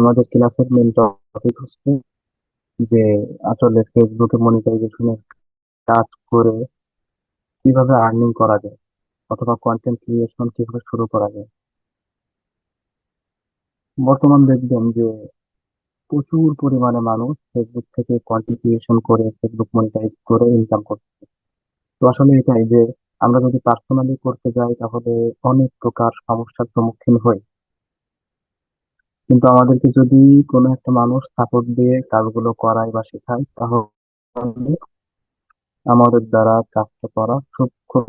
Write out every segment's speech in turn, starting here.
আমাদের ক্লাসের main topic হচ্ছে যে আসলে ফেসবুকে মনিটাইজেশনের কাজ করে কীভাবে আর্নিং করা যায় অথবা কন্টেন্ট ক্রিয়েশন কীভাবে শুরু করা যায়। বর্তমান দেখবেন যে প্রচুর পরিমাণে মানুষ ফেসবুক থেকে কন্টেন্ট ক্রিয়েশন করে ফেসবুক মনিটাইজ করে ইনকাম করছে। তো আসলে এটাই যে আমরা যদি পার্সোনালি করতে যাই তাহলে অনেক প্রকার সমস্যার সম্মুখীন হই। কিন্তু আমাদেরকে যদি কোনো একটা মানুষ সাপোর্ট দিয়ে কাজগুলো করায় বা শেখায়, তাহলে আমাদের দ্বারা কাজটা করা খুব খুব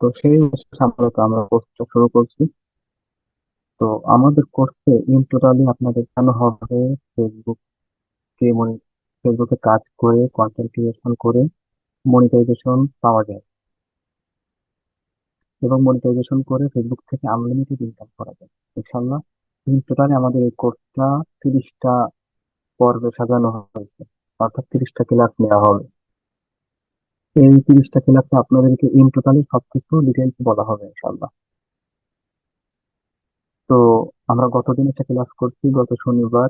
তো সেই সম্পর্কে আমরা কোর্সটা শুরু করছি। তো আমাদের কোর্সে ইন টোটালি আপনাদের কেন হবে? ফেসবুক কে মনি ফেসবুকে কাজ করে কন্টেন্ট ক্রিয়েশন করে মনিটাইজেশন পাওয়া যায়। এবং মনিটাইজেশন করে ফেসবুক থেকে আনলিমিটেড ইনকাম করা যায়। ইনশাল্লাহ ইন টোটালি আমাদের এই কোর্সটা তিরিশটা পর্বে সাজানো হয়েছে। অর্থাৎ তিরিশটা ক্লাস নেওয়া হবে। এই তিরিশটা ক্লাসে আপনাদেরকে ইন টোটালি সবকিছু ডিটেলস বলা হবে ইনশাল্লাহ তো আমরা গতদিন একটা ক্লাস করছি, গত শনিবার।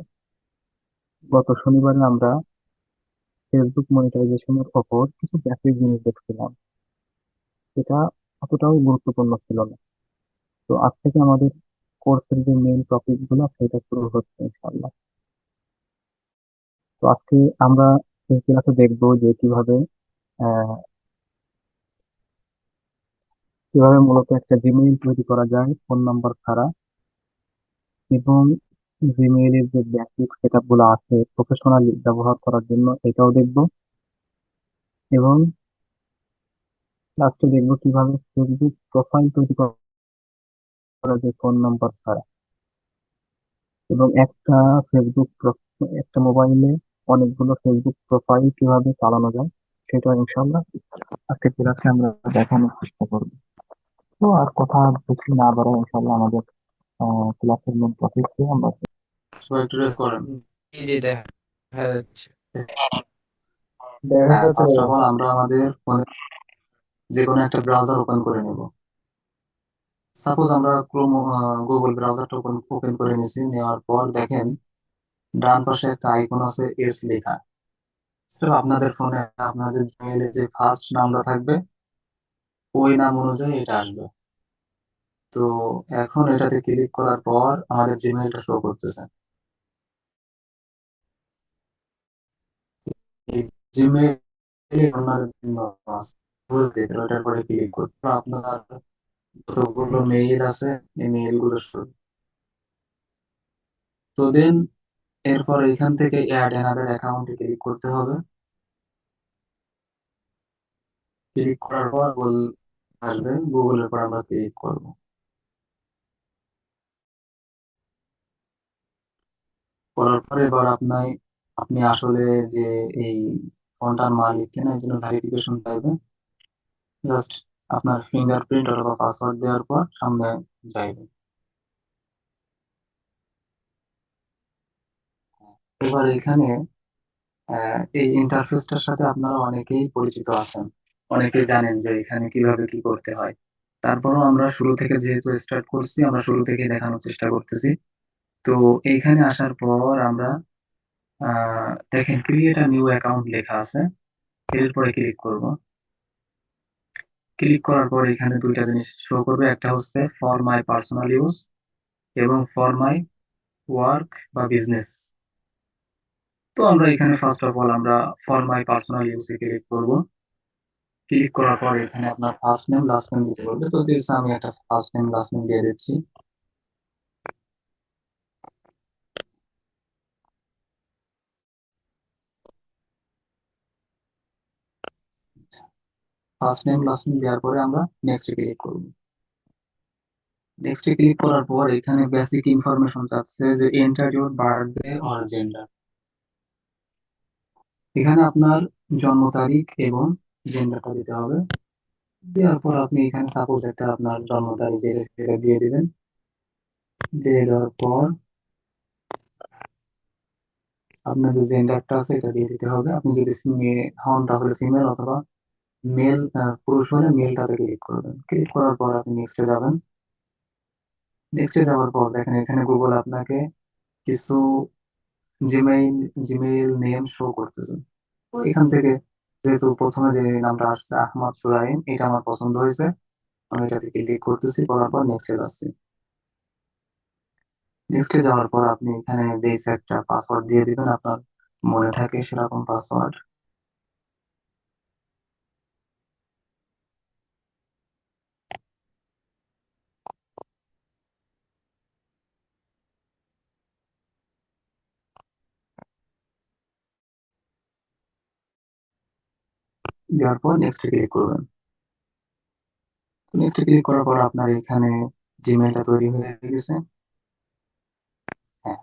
গত শনিবারে আমরা ফেসবুক মনিটাইজেশনের ওপর কিছু বেসিক জিনিস দেখছিলাম। এটা অতটাও গুরুত্বপূর্ণ ছিল না। তো আজ থেকে আমাদের কোর্সের যে মেইন টপিকগুলো, সেটা শুরু হচ্ছে ইনশাল্লাহ তো আজকে আমরা এই ক্লাসে দেখব যে কীভাবে কীভাবে মূলত একটা জিমেইল তৈরি করা যায় ফোন নাম্বার ছাড়া। এবং জিমেইলের যে বেসিক সেটআপগুলো আছে প্রফেশনালি ব্যবহার করার জন্য এটাও দেখব। এবং লাস্টে দেখব কীভাবে ফেসবুক প্রোফাইল তৈরি করা যায় ফোন নাম্বার ছাড়া। এবং একটা ফেসবুক একটা মোবাইলে অনেকগুলো ফেসবুক প্রোফাইল কীভাবে চালানো যায় সেটা ইনশাল্লাহ আজকে ক্লাসে আমরা দেখানোর চেষ্টা করব। তো আর কথা বেশি না বাড়াই ইনশাল্লাহ আমাদের ক্লাসের মূল টপিককে আমরা সবাই একটু রেস করেন। জি জি দেখা যাচ্ছে আমরা আমাদের ফোনে যে কোনো একটা ব্রাউজার ওপেন করে নেব। সাপোজ আমরা ক্রোম গুগল ব্রাউজারটা ওপেন ওপেন করে নিয়েছি, নেওয়ার পর দেখেন, ডান পাশে একটা আইকন আছে এস লেখা। স্যার আপনাদের ফোনে আপনাদের জিমেইলে যে ফার্স্ট নামটা থাকবে, ওই নাম অনুযায়ী এটা আসবে। তো এখন এটাতে ক্লিক করার পর আমাদের জিমেইলটা শো করতেছে। এই জিমেইল ওটার পরে ক্লিক করতে আপনার যতগুলো মেইল আছে, এই মেইলগুলো তো দেন এরপর এখান থেকে অ্যাড অ্যানাদার অ্যাকাউন্টে ক্লিক করতে হবে। ক্লিক করার পর আসবে। গুগলের পর আমরা ক্লিক করব। করার পরে এবার আপনার আপনি আসলে যে এই ফোনটার মালিক কিনা, এই জন্য ভেরিফিকেশন চাইবে জাস্ট আপনার ফিঙ্গারপ্রিন্ট অথবা পাসওয়ার্ড দেওয়ার পর সামনে যাইবে এবার এখানে এই ইন্টারফেসটার সাথে আপনারা অনেকেই পরিচিত আছেন। অনেকেই জানেন যে এখানে কীভাবে কি করতে হয়। তারপরও আমরা শুরু থেকে যেহেতু স্টার্ট করছি, আমরা শুরু থেকে দেখানোর চেষ্টা করতেছি। তো এইখানে আসার পর আমরা দেখেন ক্রিয়েট আ নিউ অ্যাকাউন্ট লেখা আছে। এরপরে ক্লিক করব। ক্লিক করার পর এখানে দুইটা জিনিস শো করবে। একটা হচ্ছে ফর মাই পার্সোনাল ইউজ এবং ফর মাই ওয়ার্ক বা বিজনেস তো আমরা এখানে ফার্স্ট অফ অল আমরা ফর মাই পার্সোনাল ইউজে ক্লিক করব। ক্লিক করার পর এখানে আপনার ফার্স্ট নেম লাস্ট নেম দিতে বলবে। তো দিয়েছে আমি একটা ফার্স্ট নেম লাস্ট নেম দিয়ে দিচ্ছি। ফার্স্ট নেম লাস্ট নেম দেওয়ার পরে আমরা নেক্সট ক্লিক করব। নেক্সট ক্লিক করার পর এখানে বেসিক ইনফরমেশন চাচ্ছে যে enter your birthday or gender এখানে আপনার জন্ম তারিখ এবং জেন্ডারটা দিতে হবে। দেওয়ার পর আপনি এখানে সাপোজ একটা আপনার জন্ম তারিখ যেটা দিয়ে দিবেন। দিয়ে দেওয়ার পর আপনার যে জেন্ডারটা আছে এটা দিয়ে দিতে হবে। আপনি যদি মেয়ে হন তাহলে ফিমেল অথবা মেল পুরুষ হলে মেলটাতে ক্লিক করবেন ক্লিক করার পর আপনি নেক্সটে যাবেন। নেক্সটে যাওয়ার পর দেখেন এখানে গুগল আপনাকে কিছু জিমেইল জিমেইল নেম শো করতেছে। তো এখান থেকে যেহেতু প্রথমে যে নামটা আসছে আহমদ সুরাইম এটা আমার পছন্দ হয়েছে। আমি এটাতে ক্লিক করতেছি, করার পর নেক্সটে যাচ্ছি। নেক্সটে যাওয়ার পর আপনি এখানে যে একটা পাসওয়ার্ড দিয়ে দিবেন, আপনার মনে থাকে সেরকম পাসওয়ার্ড দেওয়ার পর নেক্সট ক্লিক করবেন। নেক্সট ক্লিক করার পর আপনার এখানে জিমেইলটা তৈরি হয়ে গেছে। হ্যাঁ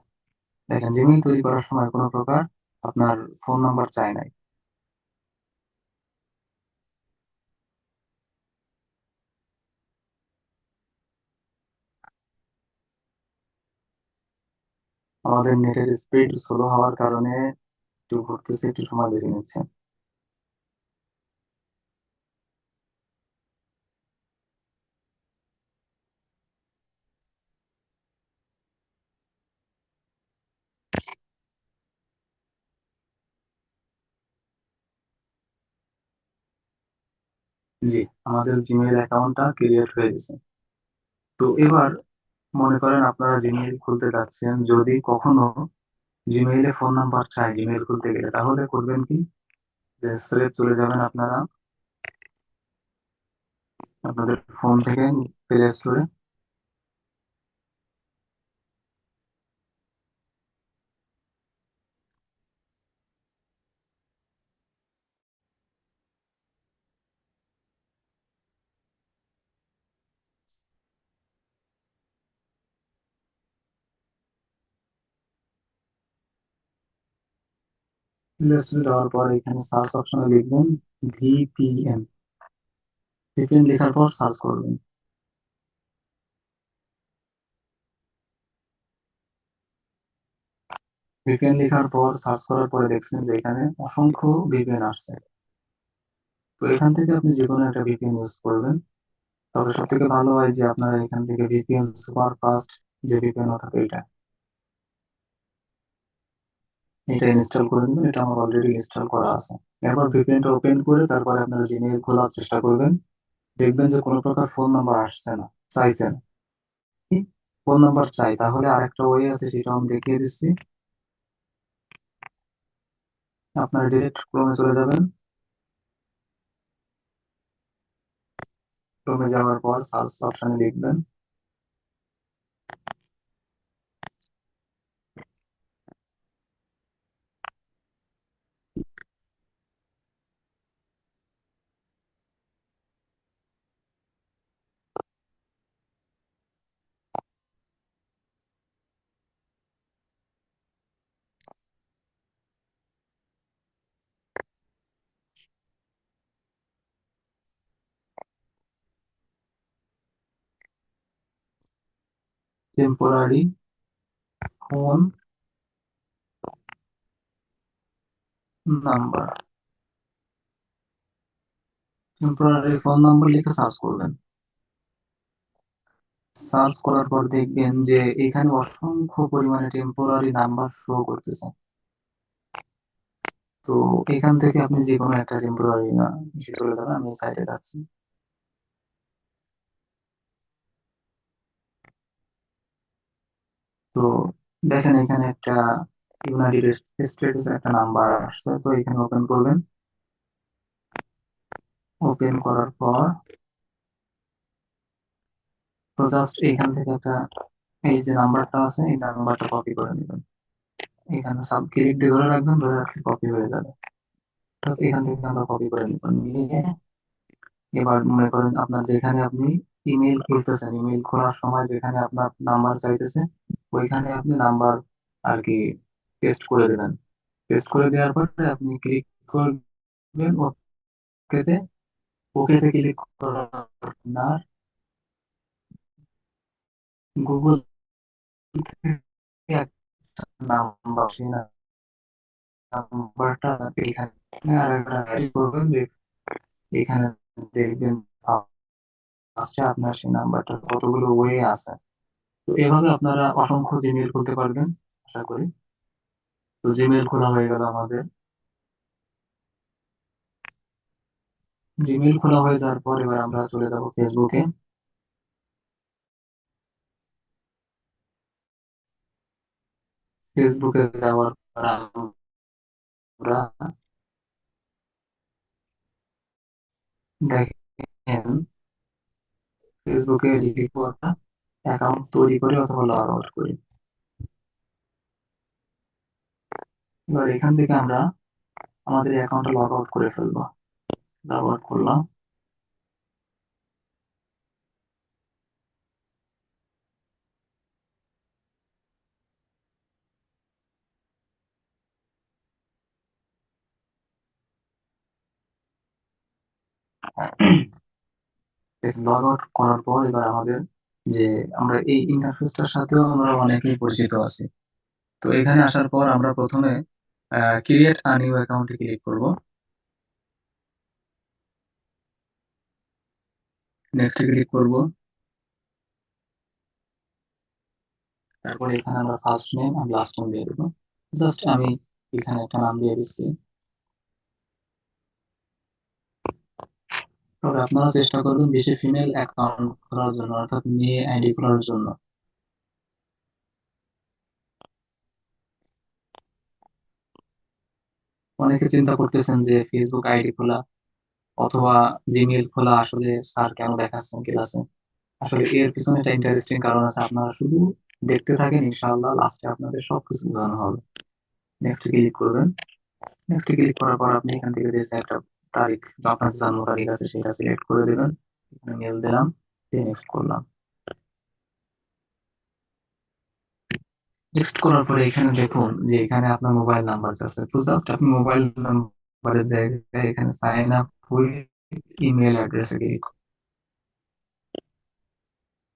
দেখেন জিমেইল তৈরি করার সময় কোনো প্রকার আপনার ফোন নাম্বার চাই নাই। আমাদের নেটের স্পিড স্লো হওয়ার কারণে একটু ঘুরতেছে, একটু সময় লেগে নিচ্ছে। জি আমাদের জিমেইল অ্যাকাউন্টটা ক্রিয়েট হয়ে গেছে। তো এবার মনে করেন আপনারা জিমেইল খুলতে যাচ্ছেন, যদি কখনো জিমেইলে ফোন নাম্বার চাই জিমেইল খুলতে গেলে, তাহলে করবেন কি? যে স্রেফ চলে যাবেন আপনারা। আপনাদের ফোন থেকে প্লে স্টোরে প্লে স্টোরে যাওয়ার পর এখানে সার্চ অপশনে লিখবেন ভিপিএন ভিপিএন লেখার পর সার্চ করবেন। ভিপিএন লেখার পর সার্চ করার পরে দেখছেন যে এখানে অসংখ্য ভিপিএন আসছে। তো এখান থেকে আপনি যে কোনো একটা ভিপিএন ইউজ করবেন। তবে সব থেকে ভালো হয় যে আপনারা এখান থেকে ভিপিএন সুপার ফাস্ট যে ভিপিএন অর্থাৎ এটা এটা ইনস্টল করে নেবেন এটা আমার অলরেডি ইনস্টল করা আছে। এরপর ভিপিএনটা ওপেন করে তারপরে আপনারা জিমেইল খোলার চেষ্টা করবেন, দেখবেন যে কোনো প্রকার ফোন নাম্বার আসছে না, চাইছে না। ফোন নাম্বার চাই, তাহলে আরেকটা ওয়ে আছে, সেটা আমি দেখিয়ে দিচ্ছি। আপনারা ডিরেক্ট ক্রোমে চলে যাবেন। ক্রোমে যাওয়ার পর সার্চ অপশনে লিখবেন। Temporary phone number temporary phone number লিখে সার্চ করবেন। সার্চ করার পর দেখবেন যে এখানে অসংখ্য পরিমাণে টেম্পোরারি নাম্বার শো করতেছে। তো এখান থেকে আপনি যে কোনো একটা টেম্পোরারি না চলে যাবেন আমি সাইডে যাচ্ছি। তো দেখেন এখানে একটা ইউনাইটেড স্টেটস একটা নাম্বার আসছে, তো এখানে ওপেন করবেন। ওপেন করার পর তো জাস্ট এখান থেকে একটা এই যে নাম্বারটা আছে, এই নাম্বারটা কপি করে নেবেন। এখানে সাব ক্লিক দিয়ে রাখবেন, ধরে রাখলে কপি হয়ে যাবে। তো এখান থেকে আমরা কপি করে নেবেন নিয়ে এবার মনে করেন আপনার যেখানে আপনি ইমেল খুলতেছেন ইমেল খোলার সময় যেখানে আপনার নাম্বার চাইতেছে ওইখানে আপনি নাম্বার আর কি পেস্ট করে দেবেন। পেস্ট করে দেওয়ার পরে আপনি ক্লিক করবেন ওকেতে ওকেতে ক্লিক করার আপনার গুগল নাম্বার সেই নাম্বারটা এখানে আর করবেন এখানে দেখবেন আপনার সেই নাম্বারটার কতগুলো ওয়ে আছে। তো এভাবে আপনারা অসংখ্য জিমেইল খুলতে পারবেন, আশা করি। তো জিমেইল খোলা হয়ে গেল আমাদের। জিমেইল খোলা হয়ে যাওয়ার পর এবার আমরা চলে যাব ফেসবুকে ফেসবুকে যাওয়ার পর আমরা দেখেন ফেসবুকে লিখব একটা অ্যাকাউন্ট তৈরি করি অথবা লগ আউট করি। এবার এখান থেকে আমরা আমাদের অ্যাকাউন্টটা লগ আউট করে ফেলব। লগ আউট করলাম। লগ আউট করার পর এবার আমাদের যে আমরা এই ইন্টারফেসটার সাথেও আমরা অনেকেই পরিচিত আছি। তো এখানে আসার পর আমরা প্রথমে ক্রিয়েট আ নিউ অ্যাকাউন্টে ক্লিক করব। নেক্সট ক্লিক করব। তারপর এখানে আমরা ফার্স্ট নেম আর লাস্ট নেম দিয়ে দেবো। জাস্ট আমি এখানে একটা নাম দিয়ে দিচ্ছি। তবে আপনারা চেষ্টা করবেন বেশি ফিমেল অ্যাকাউন্ট খোলার জন্য, অর্থাৎ মেয়ে আইডি খোলার জন্য। অনেকে চিন্তা করতেছেন যে ফেসবুক আইডি খোলা অথবা জিমেইল খোলা আসলে স্যার কেন দেখাচ্ছেন ক্লাসে আসলে এর পিছনে একটা ইন্টারেস্টিং কারণ আছে, আপনারা শুধু দেখতে থাকেন, ইনশাআল্লাহ লাস্টে আপনাদের সবকিছু বোঝানো হবে। নেক্সট ক্লিক করবেন। নেক্সট ক্লিক করার পর আপনি এখান থেকে যে একটা তারিখ আপনার জন্ম তারিখ আছে, সেটা সিলেক্ট করে দেবেন। এখানে মেল দিলাম নেক্সট করলাম। নেক্সট করার পরে এখানে দেখুন যে এখানে আপনার মোবাইল নাম্বার আছে। তো জাস্ট আপনি মোবাইল নাম্বারের জায়গায় এখানে সাইন আপ উইথ ইমেল অ্যাড্রেসে ক্লিক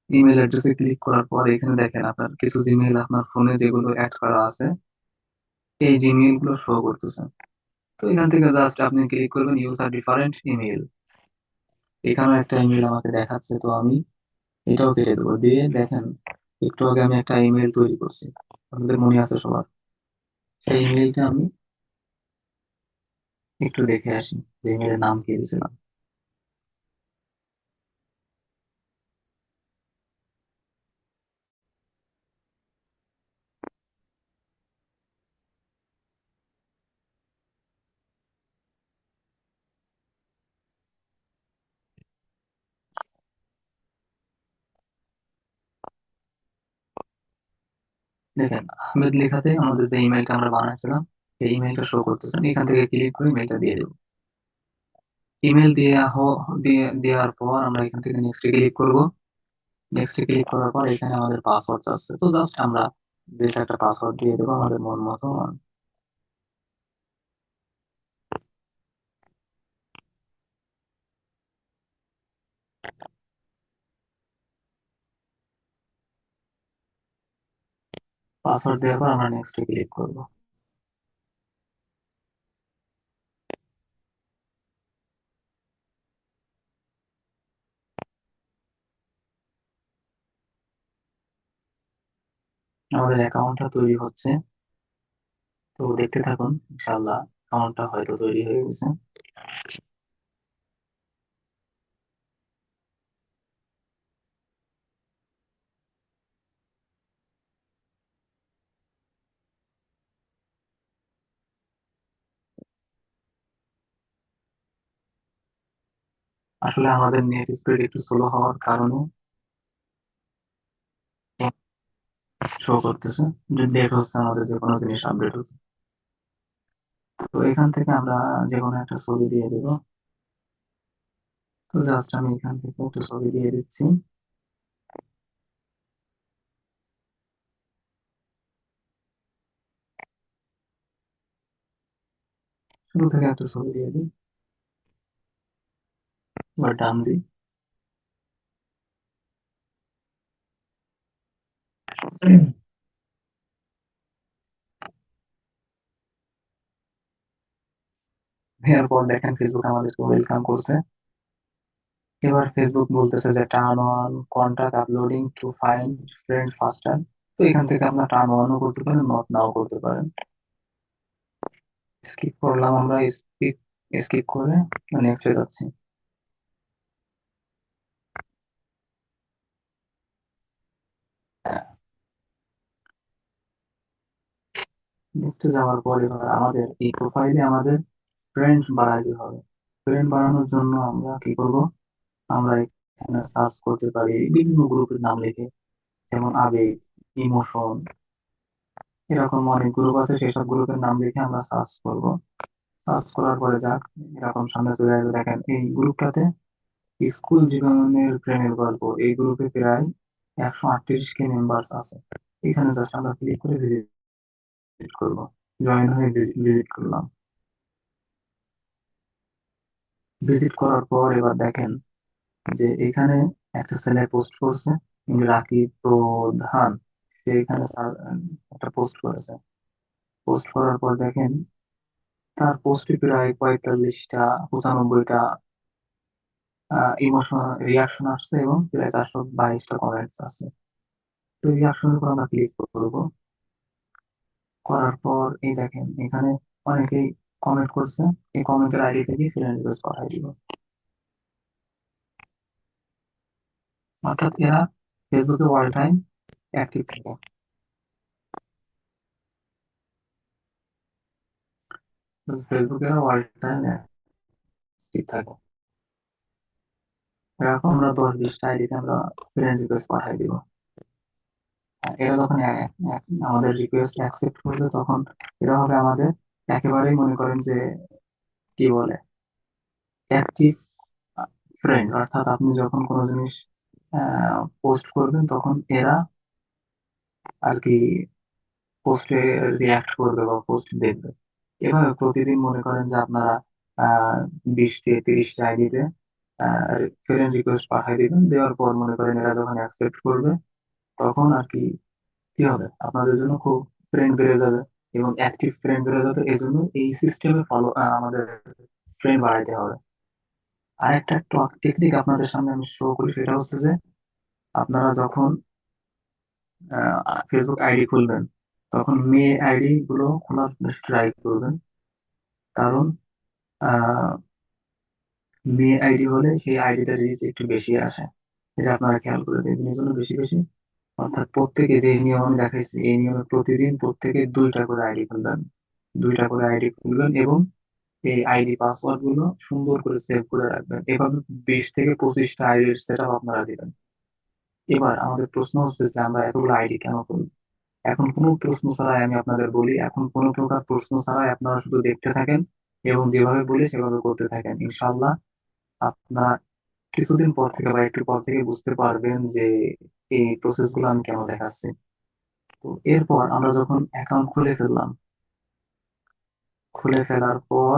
ইমেল অ্যাড্রেসে ক্লিক করার পর এখানে দেখেন আপনার কিছু জিমেইল আপনার ফোনে যেগুলো অ্যাড করা আছে, এই জিমেইলগুলো শো করতেছে। তো এখান থেকে জাস্ট আপনি ক্লিক করবেন ইউজ আর ডিফারেন্ট ইমেল এখানে একটা ইমেল আমাকে দেখাচ্ছে, তো আমি এটাও কেটে দেবো। দিয়ে দেখেন, একটু আগে আমি একটা ইমেল তৈরি করছি। আপনাদের মনে আছে সবার? সেই ইমেলটা আমি একটু দেখে আসি যে ইমেলের নাম কি দিয়েছিলাম। দেখেন, আহমেদ লেখাতে আমাদের যে ইমেলটা আমরা বানাইছিলাম, এই ইমেলটা শো করতেছেন, এখান থেকে ক্লিক করে ইমেলটা দিয়ে দেবো। ইমেল দিয়ে দিয়ে, দেওয়ার পর আমরা এখান থেকে নেক্সট ক্লিক করব। নেক্সট ক্লিক করার পর এখানে আমাদের পাসওয়ার্ড আছে। তো জাস্ট আমরা যে একটা পাসওয়ার্ড দিয়ে দেবো, আমাদের মন মতো পাসওয়ার্ড দেওয়ার পর আমরা নেক্সট ক্লিক করব। আমাদের অ্যাকাউন্টটা তৈরি হচ্ছে। তো দেখতে থাকুন, ইনশাআল্লাহ অ্যাকাউন্টটা হয়তো তৈরি হয়ে গেছে। আসলে আমাদের নেট স্পিড একটু স্লো হওয়ার কারণে শো করতেছে। যদি লেট হচ্ছে, আমাদের যে কোনো জিনিস আপডেট হচ্ছে। তো এখান থেকে আমরা যে কোনো একটা ছবি দিয়ে দেব। তো জাস্ট আমি এখান থেকে একটা ছবি দিয়ে দিচ্ছি। শুরু থেকে একটা ছবি দিয়ে দিই। এবার ডান দিই। এরপর দেখেন ফেসবুক আমাদেরকে ওয়েলকাম করছে। এবার ফেসবুক বলতেছে যে turn on contact uploading to find friend faster তো এখান থেকে আপনার টার্ন অনও করতে পারেন নট নাও করতে পারেন। স্কিপ করলাম আমরা স্কিপ স্কিপ করে নেক্সটে যাচ্ছি। নেক্সটে যাওয়ার পরে আমাদের এই প্রোফাইলে আমাদের ফ্রেন্ড বাড়াতে হবে। ফ্রেন্ড বাড়ানোর জন্য আমরা কি করব? আমরা এখানে সার্চ করতে পারি বিভিন্ন গ্রুপের নাম লিখে, যেমন আবেগ ইমোশন এরকম অনেক গ্রুপ আছে, সেসব গ্রুপের নাম লিখে আমরা সার্চ করব। সার্চ করার পরে যাক এরকম সামনে চলে আসবে, দেখেন এই গ্রুপটাতে স্কুল জীবনের প্রেমের গল্প, এই গ্রুপে প্রায় একশো আটত্রিশ কে মেম্বার্স আছে। এখানে জাস্ট আমরা ক্লিক করে ভিজিট করব। জয়েন হয়ে ভিজিট করলাম। ভিজিট করার পর এবার দেখেন যে এখানে একটা ছেলে পোস্ট করছে রাখি প্রধান। সে এখানে একটা পোস্ট করেছে। পোস্ট করার পর দেখেন তার পোস্টে প্রায় পঁয়তাল্লিশটা, পঁচানব্বইটা ইমোশন রিয়াকশন আসছে এবং প্রায় চারশো বাইশটা কমেন্টস আছে তো রিয়াকশনের উপর আমরা ক্লিক করব। করার পর এই দেখেন, এখানে অনেকেই কমেন্ট করছে, এই কমেন্টের আইডি থেকে ফ্রেন্ড রিকোয়েস্ট পাঠিয়ে দিব। অর্থাৎ এরা ফেসবুকে অল টাইম অ্যাক্টিভ থাকে। ফেসবুকে অল টাইম অ্যাক্টিভ থাকে। এরকম আমরা দশ বিশটা আইডিতে আমরা ফ্রেন্ড রিকোয়েস্ট পাঠিয়ে দিব। এরা যখন আমাদের রিকোয়েস্ট অ্যাকসেপ্ট করবে, তখন এরা হবে আমাদের একেবারেই মনে করেন যে, কি বলে অ্যাক্টিভ ফ্রেন্ড অর্থাৎ আপনি যখন কোনো জিনিস পোস্ট করবেন, তখন এরা আর কি পোস্টে রিয়াক্ট করবে বা পোস্ট দেখবে। এভাবে প্রতিদিন মনে করেন যে আপনারা বিশটি তিরিশটি আইডিতে ফ্রেন্ড রিকোয়েস্ট পাঠিয়ে দিবেন। দেওয়ার পর মনে করেন এরা যখন অ্যাকসেপ্ট করবে তখন আর কি কি হবে? আপনাদের জন্য খুব ফ্রেন্ড বেড়ে যাবে এবং অ্যাক্টিভ ফ্রেন্ড বেড়ে যাবে। এই জন্য এই সিস্টেমে ফলো আমাদের ফ্রেন্ড বাড়াইতে হবে। আর একটা টেকনিক আপনাদের সামনে আমি শো করি, সেটা হচ্ছে যে আপনারা যখন ফেসবুক আইডি খুলবেন, তখন মেয়ে আইডি গুলো খোলার ট্রাই করবেন। কারণ মেয়ে আইডি হলে সেই আইডিতে রিচ একটু বেশি আসে। এটা আপনারা খেয়াল করে দেখবেন এই জন্য বেশি বেশি অর্থাৎ প্রত্যেকে যে নিয়ম আমি দেখাইছি, এই নিয়মে প্রতিদিন প্রত্যেকে দুইটা করে আইডি খুলবেন। দুইটা করে আইডি খুলবেন এবং এই আইডি পাসওয়ার্ডগুলো সুন্দর করে সেভ করে রাখবেন। এভাবে বিশ থেকে পঁচিশটা আইডির সেট আপনারা দিবেন। এবার আমাদের প্রশ্ন হচ্ছে যে আমরা এতগুলো আইডি কেন করি এখন কোনো প্রশ্ন ছাড়াই আমি আপনাদের বলি, এখন কোনো প্রকার প্রশ্ন ছাড়াই আপনারা শুধু দেখতে থাকেন এবং যেভাবে বলি সেভাবে করতে থাকেন। ইনশাল্লাহ আপনার কিছুদিন পর থেকে বা একটু পর থেকে বুঝতে পারবেন যে এই প্রসেসগুলো আমি কেন দেখাচ্ছি? তো এরপর আমরা যখন অ্যাকাউন্ট খুলে ফেললাম, খুলে ফেলার পর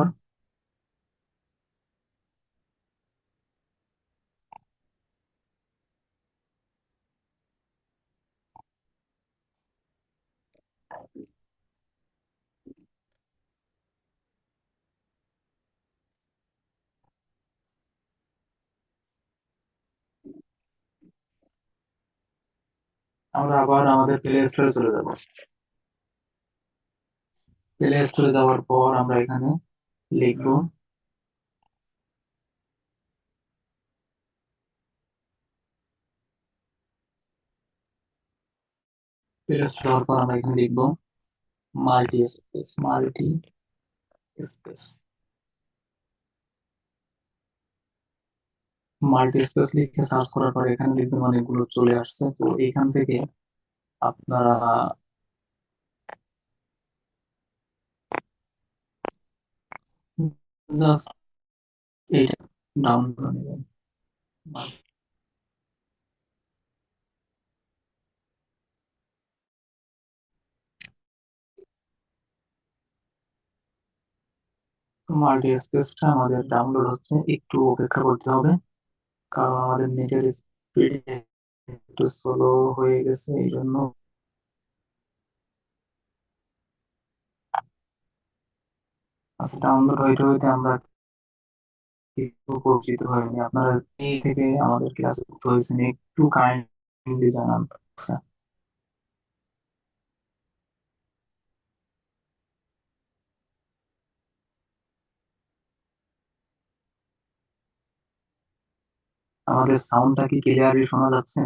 আমরা আবার আমাদের প্লে স্টোরে চলে যাব। প্লে স্টোরে যাওয়ার পর আমরা এখানে লিখব প্লে স্টোরে যাওয়ার পর আমরা এখানে লিখব multi space multi space multi space লিখে সার্চ করার পর এখানে দেখবেন অনেকগুলো চলে আসছে। তো এখান থেকে আপনারা জাস্ট এইটা করে নেবেন। মাল্টি স্পেসটা আমাদের ডাউনলোড হচ্ছে, একটু অপেক্ষা করতে হবে। কারণ আমাদের নেটের স্পিড একটু স্লো হয়ে গেছে এই জন্য। আচ্ছা ডাউনলোড হইতে হইতে আমরা পরিচিত হয়নি। আপনারা এই থেকে আমাদের ক্লাসে হয়েছেন একটু কাইন্ডলি জানান। আমাদের সাউন্ডটা কি ক্লিয়ারলি শোনা যাচ্ছে?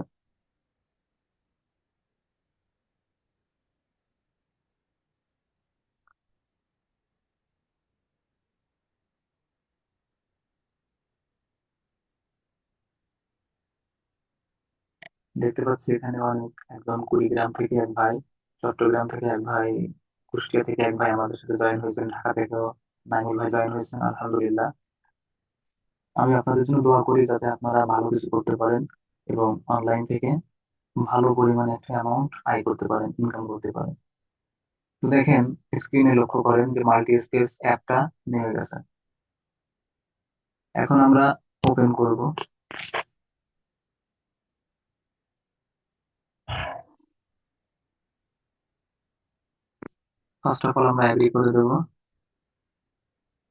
দেখতে পাচ্ছি এখানে অনেক একদম কুড়িগ্রাম থেকে এক ভাই, চট্টগ্রাম থেকে এক ভাই, কুষ্টিয়া থেকে এক ভাই আমাদের সাথে জয়েন হয়েছেন, ঢাকা থেকেও নাইমুল ভাই জয়েন হয়েছেন, আলহামদুলিল্লাহ। আমি আপনাদের জন্য দোয়া করি যাতে আপনারা ভালো কিছু করতে পারেন এবং অনলাইন থেকে ভালো পরিমাণে একটা অ্যামাউন্ট আয় করতে পারেন ইনকাম করতে পারেন। তো দেখেন স্ক্রিনে লক্ষ্য করেন যে মাল্টি স্পেস অ্যাপটা নেমে গেছে। এখন আমরা ওপেন করব। ফার্স্ট অফ অল আমরা অ্যাগ্রি করে দেব।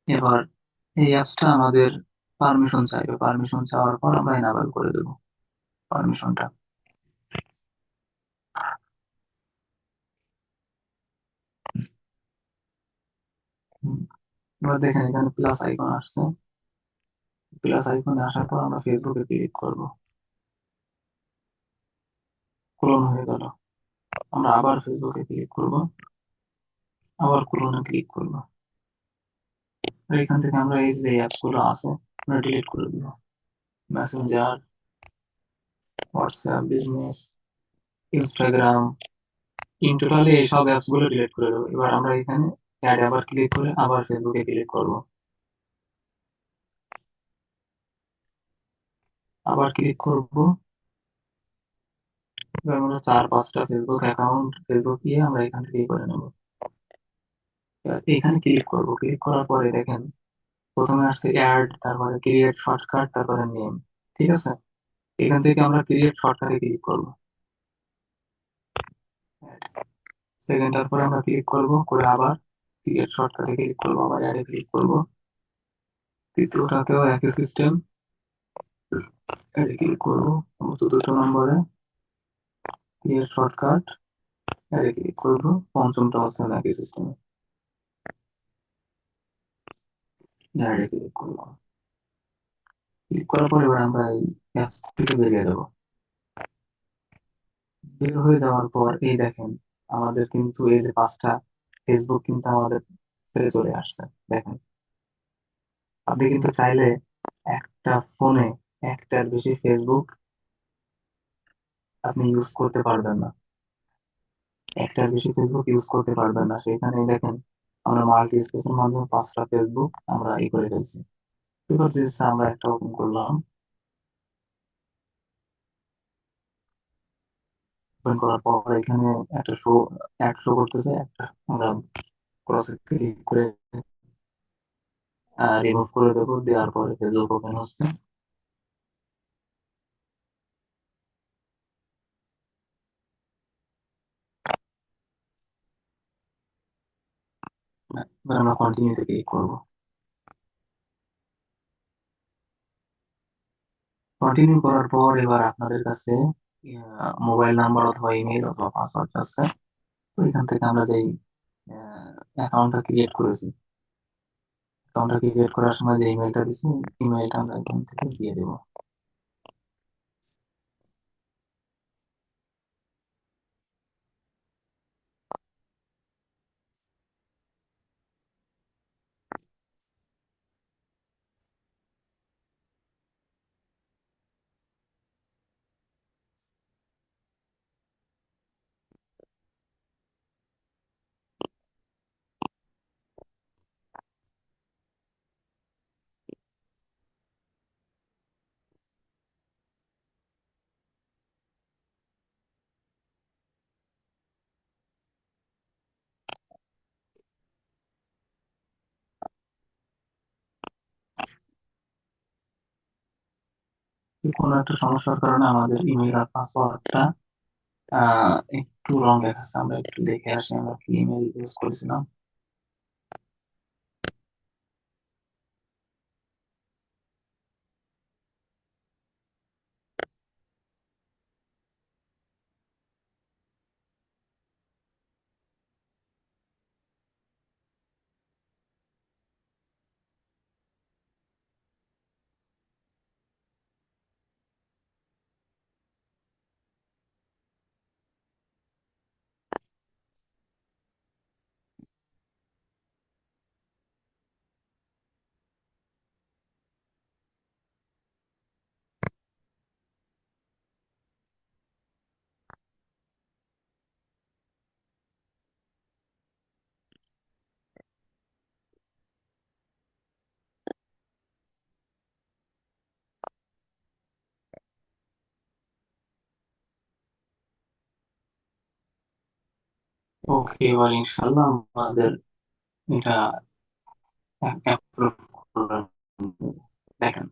এবার এই অ্যাপসটা আমাদের পারমিশন চাইবে পারমিশন চাওয়ার পর আমরা এনাবেল করে দেব পারমিশনটা এবার দেখেন এখানে প্লাস আইকন আসছে। প্লাস আইকনে আসার পর আমরা ফেসবুকে ক্লিক করব। ক্লোন হয়ে গেল। আমরা আবার ফেসবুকে ক্লিক করব। আবার ক্লোনে ক্লিক করব। এখান থেকে আমরা এই যে অ্যাপসগুলো আছে আমরা ডিলিট করে দিব Messenger WhatsApp business Instagram in totally এই সব অ্যাপসগুলো ডিলিট করে দেবো। এবার আমরা এখানে অ্যাড আবার ক্লিক করে আবার ফেসবুকে ক্লিক করব। আবার ক্লিক করব। আমরা চার পাঁচটা ফেসবুক অ্যাকাউন্ট ফেসবুক দিয়ে আমরা এখান থেকে করে নেব। এখানে ক্লিক করব। ক্লিক করার পরে দেখেন প্রথমে আসছে অ্যাড তারপরে ক্রিয়েট শর্টকাট তারপরে নেম ঠিক আছে? এখান থেকে আমরা ক্রিয়েট শর্টকাটে ক্লিক করব। সেকেন্ডটার পরে আমরা ক্লিক করব, করে আবার ক্রিয়েট শর্টকাটে ক্লিক করব, আবার অ্যাডে ক্লিক করব। তৃতীয়টাতেও একই সিস্টেম অ্যাডে ক্লিক করব চতুর্থ নম্বরে ক্রিয়েট শর্টকাট অ্যাডে ক্লিক করব পঞ্চমটা হচ্ছে একই সিস্টেমে অ্যাডে ক্লিক করব ক্লিক করার পর এবার আমরা এই অ্যাপস থেকে বেরিয়ে যাব বের হয়ে যাওয়ার পর এই দেখেন আমাদের কিন্তু এই যে পাঁচটা ফেসবুক কিন্তু আমাদের ছেড়ে চলে আসছে দেখেন আপনি কিন্তু চাইলে একটা ফোনে একটার বেশি ফেসবুক আপনি ইউজ করতে পারবেন না একটার বেশি ফেসবুক ইউজ করতে পারবেন না সেখানে দেখেন আমরা মাল্টি স্পেসের মাধ্যমে পাঁচটা ফেসবুক আমরা ই করে ফেলছি। আমরা একটা ওপেন করলাম। ওপেন করার পর এখানে একটা শো অ্যাড শো করতেছে, একটা আমরা ক্রসে ক্লিক করে রিমুভ করে দেবো, দেওয়ার পরে ফেসবুক ওপেন হচ্ছে। আমরা কন্টিনিউতে ক্লিক করব কন্টিনিউ করার পর এবার আপনাদের কাছে মোবাইল নাম্বার অথবা ইমেল অথবা পাসওয়ার্ড আছে তো এখান থেকে আমরা যেই অ্যাকাউন্টটা ক্রিয়েট করেছি অ্যাকাউন্টটা ক্রিয়েট করার সময় যে ইমেলটা দিছি ইমেলটা আমরা এখান থেকে দিয়ে দেব কোনো একটা সমস্যার কারণে আমাদের ইমেল আর পাসওয়ার্ডটা একটু রং দেখাচ্ছে। আমরা একটু দেখে আসি আমরা কি ইমেল ইউজ করেছিলাম। ওকে এবার ইনশাল্লাহ আমাদের এটা দেখেন।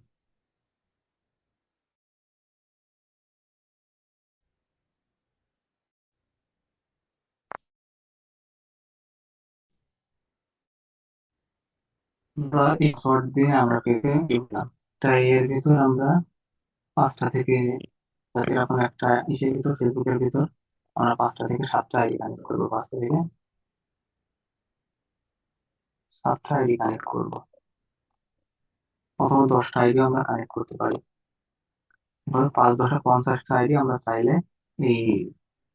আমরা এই শর্ট দিয়ে আমরা পেতে দিলাম তাই এর ভিতর আমরা পাঁচটা থেকে এরকম একটা ইসের ভিতর, ফেসবুকের ভিতর আমরা পাঁচটা থেকে সাতটা আইডি কানেক্ট করব, পাঁচটা থেকে সাতটা আইডি কানেক্ট করব। অথবা দশটা আইডি আমরা কানেক্ট করতে পারি। এবার পাঁচ দশটা পঞ্চাশটা আইডি আমরা চাইলে এই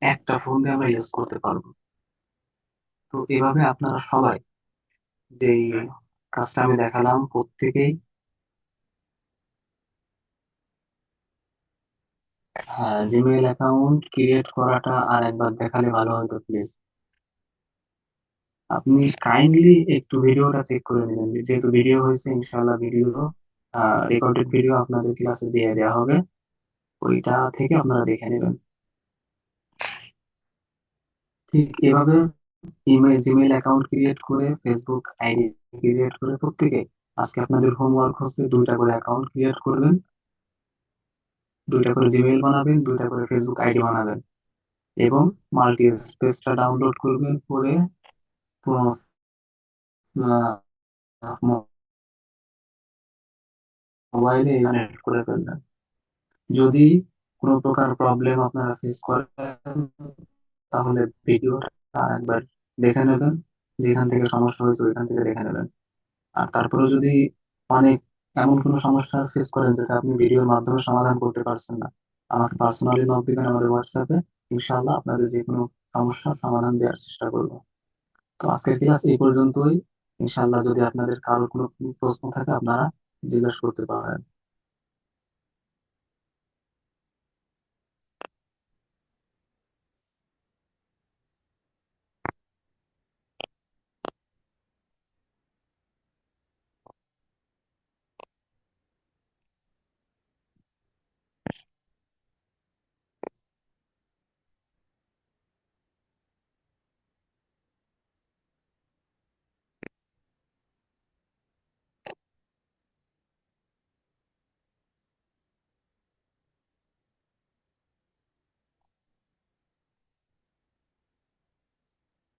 একটা ফোন দিয়ে আমরা ইউজ করতে পারব। তো এভাবে আপনারা সবাই যেই কাজটা আমি দেখালাম, প্রত্যেকেই হ্যাঁ জিমেইল অ্যাকাউন্ট ক্রিয়েট করাটা আর একবার দেখালে ভালো হতো প্লিজ আপনি কাইন্ডলি একটু ভিডিওটা চেক করে নেবেন। যেহেতু ভিডিও হয়েছে, ইনশাআল্লাহ ভিডিও রেকর্ডেড ভিডিও আপনাদের ক্লাসে দিয়ে দেওয়া হবে। ওইটা থেকে আপনারা দেখে নেবেন। ঠিক এভাবে ইমেল জিমেইল অ্যাকাউন্ট ক্রিয়েট করে ফেসবুক আইডি ক্রিয়েট করে প্রত্যেকে, আজকে আপনাদের হোমওয়ার্ক হচ্ছে, দুইটা করে অ্যাকাউন্ট ক্রিয়েট করবেন। দুইটা করে জিমেইল বানাবেন, দুইটা করে ফেসবুক আইডি বানাবেন এবং মাল্টি স্পেসটা ডাউনলোড করবেন করে মোবাইলে কানেক্ট করে ফেলবেন। যদি কোনো প্রকার প্রবলেম আপনারা ফেস করেন, তাহলে ভিডিওটা একবার দেখে নেবেন, যেখান থেকে সমস্যা হয়েছে ওইখান থেকে দেখে নেবেন। আর তারপরে যদি অনেক এমন কোনো সমস্যা ফেস করেন যেটা আপনি ভিডিওর মাধ্যমে সমাধান করতে পারছেন না। আমাকে পার্সোনালি নক দিবেন আমাদের হোয়াটসঅ্যাপে ইনশাআল্লাহ আপনাদের যে কোনো সমস্যার সমাধান দেওয়ার চেষ্টা করব। তো আজকের ক্লাস এই পর্যন্তই। ইনশাআল্লাহ যদি আপনাদের কারও কোনো প্রশ্ন থাকে আপনারা জিজ্ঞাসা করতে পারেন।